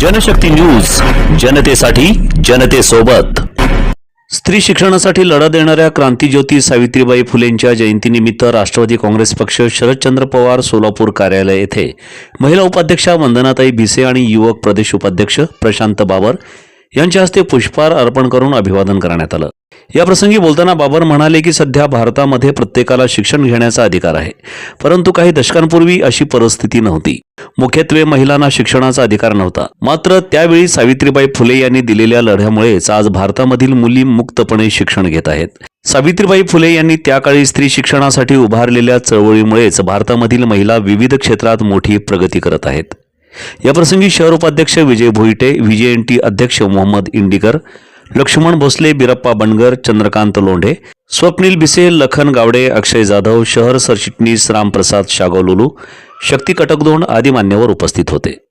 Janshakti news जनतेसाठी जनतेसोबत. स्त्री शिक्षणासाठी लढा देणाऱ्या क्रांतीज्योती सावित्रीबाई फुलेंच्या जयंतीनिमित्त राष्ट्रवादी काँग्रेस पक्ष शरदचंद्र पवार सोलापूर कार्यालय येथे. महिला उपाध्यक्षा वंदनाताई भिसे आणि युवक प्रदेश उपाध्यक्ष प्रशांत बाबर यांच्या हस्ते पुष्पहार अर्पण करून अभिवादन करण्यात आलं. याप्रसंगी बोलताना बाबर म्हणाले की सध्या भारतामध्ये प्रत्येकाला शिक्षण घेण्याचा अधिकार आहे. परंतु काही दशकांपूर्वी अशी परिस्थिती नव्हती. मुख्यत्वे महिलांना शिक्षणाचा अधिकार नव्हता. मात्र त्यावेळी सावित्रीबाई फुले यांनी दिलेल्या लढ्यामुळेच आज भारतामधील मुली मुक्तपणे शिक्षण घेत आहेत. सावित्रीबाई फुले यांनी त्याकाळी स्त्री शिक्षणासाठी उभारलेल्या चळवळीमुळेच भारतामधील महिला विविध क्षेत्रात मोठी प्रगती करत आहेत. याप्रसंगी शहर उपाध्यक्ष विजय भोईटे व्हीजेएनटी अध्यक्ष मोहम्मद इंडिकर लक्ष्मण भोसले बिरप्पा बनगर चंद्रकांत लोंढे स्वप्नील बिसे लखन गावडे अक्षय जाधव शहर सरचिटणीस रामप्रसाद शागवलुलू शक्ती कटकदोंड आदी मान्यवर उपस्थित होते.